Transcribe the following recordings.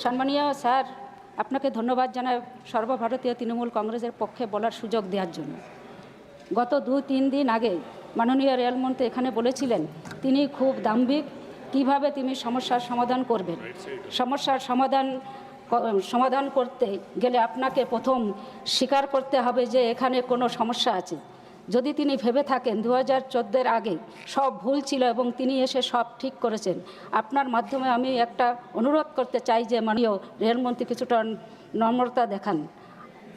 সম্মানীয় স্যার, আপনাকে ধন্যবাদ জানাই সর্বভারতীয় তৃণমূল কংগ্রেসের পক্ষে বলার সুযোগ দেওয়ার জন্য। গত দু, তিন দিন আগে মাননীয় রেলমন্ত্রী এখানে বলেছিলেন, তিনি খুব দাম্ভিক, কীভাবে তিনি সমস্যার সমাধান করবেন? সমস্যার সমাধান সমাধান করতে গেলে আপনাকে প্রথম স্বীকার করতে হবে যে এখানে কোনো সমস্যা আছে। যদি তিনি ভেবে থাকেন দু হাজার চোদ্দোর আগে সব ভুল ছিল এবং তিনি এসে সব ঠিক করেছেন, আপনার মাধ্যমে আমি একটা অনুরোধ করতে চাই যে মাননীয় রেলমন্ত্রী কিছুটা নম্রতা দেখান।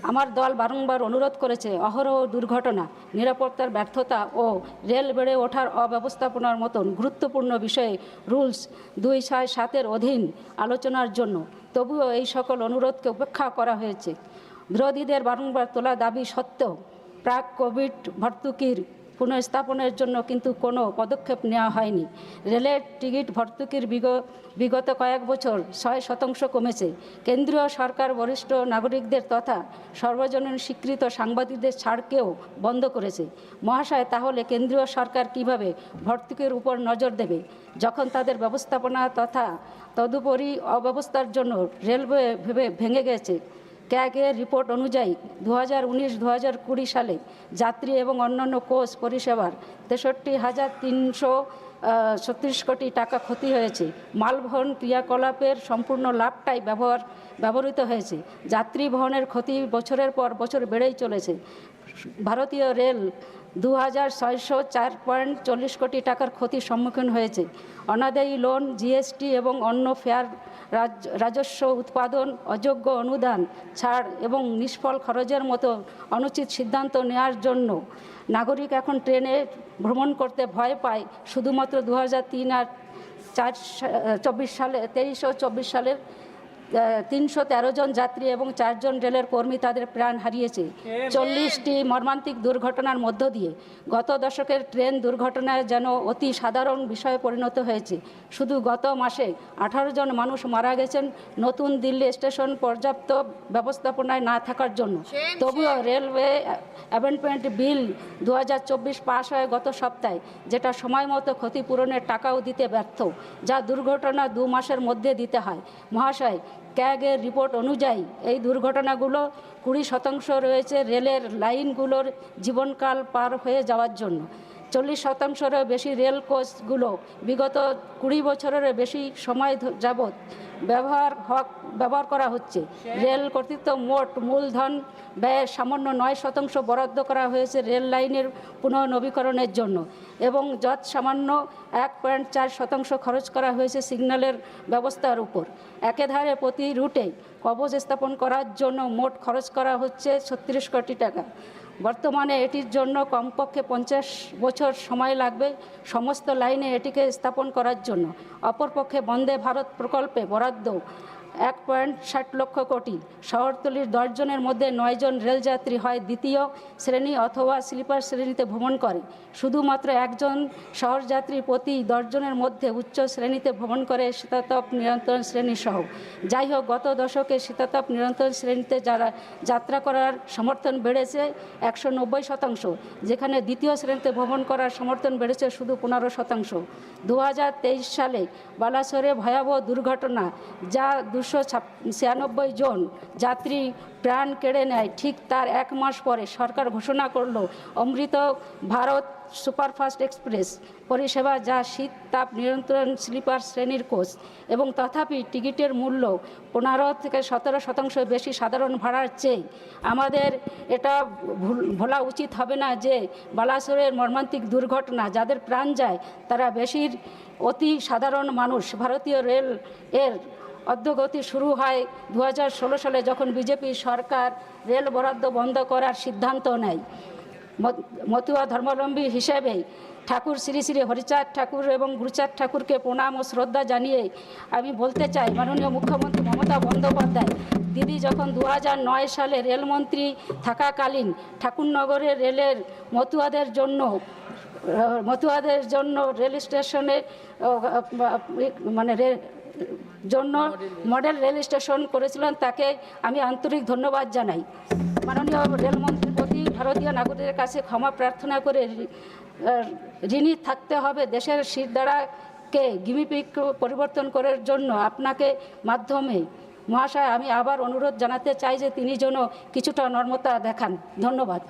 আমার দল বারংবার অনুরোধ করেছে অহরহ দুর্ঘটনা, নিরাপত্তার ব্যর্থতা ও রেল বেড়ে ওঠার অব্যবস্থাপনার মতন গুরুত্বপূর্ণ বিষয়ে রুলস দুই ছয় সাতের অধীন আলোচনার জন্য। তবুও এই সকল অনুরোধকে উপেক্ষা করা হয়েছে। বিরোধীদের বারংবার তোলা দাবি সত্ত্বেও প্রাক কোভিড ভর্তুকির পুনঃস্থাপনের জন্য কিন্তু কোনো পদক্ষেপ নেওয়া হয়নি। রেলের টিকিট ভর্তুকির বিগ- বিগত কয়েক বছর ছয় শতাংশ কমেছে। কেন্দ্রীয় সরকার, বরিষ্ঠ নাগরিকদের তথা সর্বজনীন স্বীকৃত সাংবাদিকদের ছাড়কেও বন্ধ করেছে। মহাশয়, তাহলে কেন্দ্রীয় সরকার কীভাবে ভর্তুকির উপর নজর দেবে? যখন তাদের ব্যবস্থাপনা তথা তদুপরি অব্যবস্থার জন্য রেলওয়ে ভেবে ভেঙে গেছে ক্যাগের রিপোর্ট অনুযায়ী দু হাজার উনিশ কুড়ি সালে যাত্রী এবং অন্যান্য কোচ পরিষেবার তেষট্টি হাজার তিনশো ছত্রিশ কোটি টাকা ক্ষতি হয়েছে। মালবহন ক্রিয়াকলাপের সম্পূর্ণ লাভটাই ব্যবহার, ব্যবহৃত হয়েছে। যাত্রী বহনের ক্ষতি বছরের পর বছর বেড়েই চলেছে। ভারতীয় রেল দু হাজার ছয়শো চার পয়েন্ট চল্লিশ কোটি টাকার ক্ষতির সম্মুখীন হয়েছে। অনাদায়ী লোন জিএসটি এবং অন্য ফেয়ার রাজস্ব উৎপাদন, অযোগ্য অনুদান, ছাড় এবং নিষ্ফল খরচের মতো অনুচিত সিদ্ধান্ত নেওয়ার জন্য নাগরিক এখন ট্রেনে ভ্রমণ করতে ভয় পায়। শুধুমাত্র দু হাজার তিন আর চার চব্বিশ সালে, তেইশ ও চব্বিশ সালের তিনশো তেরো জন যাত্রী এবং চারজন রেলের কর্মী তাদের প্রাণ হারিয়েছে। চল্লিশটি মর্মান্তিক দুর্ঘটনার মধ্য দিয়ে গত দশকের ট্রেন দুর্ঘটনায় যেন অতি সাধারণ বিষয়ে পরিণত হয়েছে। শুধু গত মাসে আঠারো জন মানুষ মারা গেছেন নতুন দিল্লি স্টেশন পর্যাপ্ত ব্যবস্থাপনায় না থাকার জন্য। তবুও রেলওয়ে অ্যামেন্ডমেন্ট বিল দু হাজার চব্বিশ পাশ হয় গত সপ্তাহে যেটা সময় মতো ক্ষতিপূরণের টাকাও দিতে ব্যর্থ যা দুর্ঘটনা দু মাসের মধ্যে দিতে হয়। মহাশয় ক্যাগের রিপোর্ট অনুযায়ী এই দুর্ঘটনাগুলো কুড়ি শতাংশ রয়েছে রেলের লাইনগুলোর জীবনকাল পার হয়ে যাওয়ার জন্য। চল্লিশ শতাংশেরও বেশি রেল কোচগুলো বিগত কুড়ি বছরের বেশি সময় যাবৎ ব্যবহার হক, ব্যবহার করা হচ্ছে। রেল কর্তৃত্ব মোট মূলধন ব্যয়ের সামান্য নয় শতাংশ বরাদ্দ করা হয়েছে রেল লাইনের পুনর্নবীকরণের জন্য এবং যৎ সামান্য এক পয়েন্ট চার শতাংশ খরচ করা হয়েছে সিগন্যালের ব্যবস্থার উপর। একেধারে প্রতি রুটে কবচ স্থাপন করার জন্য মোট খরচ করা হচ্ছে ছত্রিশ কোটি টাকা। বর্তমানে এটির জন্য কমপক্ষে পঞ্চাশ বছর সময় লাগবে সমস্ত লাইনে এটিকে স্থাপন করার জন্য। অপরপক্ষে বন্দে ভারত প্রকল্পে বরাদ্দ এক পয়েন্ট ষাট লক্ষ কোটি। শহরতলির দশজনের মধ্যে নয়জন রেলযাত্রী হয় দ্বিতীয় শ্রেণি অথবা স্লিপার শ্রেণীতে ভ্রমণ করে। শুধুমাত্র একজন শহরযাত্রী প্রতি দশজনের মধ্যে উচ্চ শ্রেণীতে ভ্রমণ করে শীতাতপ নিয়ন্ত্রণ শ্রেণি সহ। যাই হোক, গত দশকে শীতাতপ নিয়ন্ত্রণ শ্রেণীতে যারা যাত্রা করার সমর্থন বেড়েছে একশো নব্বই শতাংশ, যেখানে দ্বিতীয় শ্রেণীতে ভ্রমণ করার সমর্থন বেড়েছে শুধু পনেরো শতাংশ। দু হাজার তেইশ সালে বালাসরে ভয়াবহ দুর্ঘটনা, যা দুশো ছিয়ানব্বই জন যাত্রী প্রাণ কেড়ে নেয়। ঠিক তার এক মাস পরে সরকার ঘোষণা করল, অমৃত ভারত সুপারফাস্ট এক্সপ্রেস। পরিষেবা যা শীত তাপ নিয়ন্ত্রণ স্লিপার শ্রেণির কোচ এবং তথাপি টিকিটের মূল্য পনেরো থেকে সতেরো শতাংশ বেশি সাধারণ ভাড়ার চেয়ে। আমাদের এটা ভুল- উচিত হবে না যে বালাসোরের মর্মান্তিক দুর্ঘটনা যাদের প্রাণ যায়, তারা বেশির অতি সাধারণ মানুষ। ভারতীয় রেল এর অদ্যগতি শুরু হয় দু হাজার ষোলো সালে যখন বিজেপি সরকার রেল বরাদ্দ বন্ধ করার সিদ্ধান্ত নেয়। মতুয়া ধর্মাবলম্বী হিসেবে ঠাকুর শ্রী শ্রী হরিচাঁদ ঠাকুর এবং গুরুচাঁদ ঠাকুরকে প্রণাম ও শ্রদ্ধা জানিয়ে আমি বলতে চাই, মাননীয় মুখ্যমন্ত্রী মমতা বন্দ্যোপাধ্যায়, দিদি যখন দু সালে রেলমন্ত্রী থাকাকালীন ঠাকুরনগরের রেলের মতুয়াদের জন্য মতুয়াদের জন্য রেল স্টেশনে মানে জন্য মডেল রেল স্টেশন করেছিলেন, তাকে আমি আন্তরিক ধন্যবাদ জানাই। মাননীয় রেলমন্ত্রীর প্রতি ভারতীয় নাগরিকের কাছে ক্ষমা প্রার্থনা করে ঋণী থাকতে হবে দেশের শিরদাঁড়াকে গিমিপিক পরিবর্তন করার জন্য আপনাকে মাধ্যমে। মহাশয়, আমি আবার অনুরোধ জানাতে চাই যে তিনি যেন কিছুটা নর্মতা দেখান। ধন্যবাদ।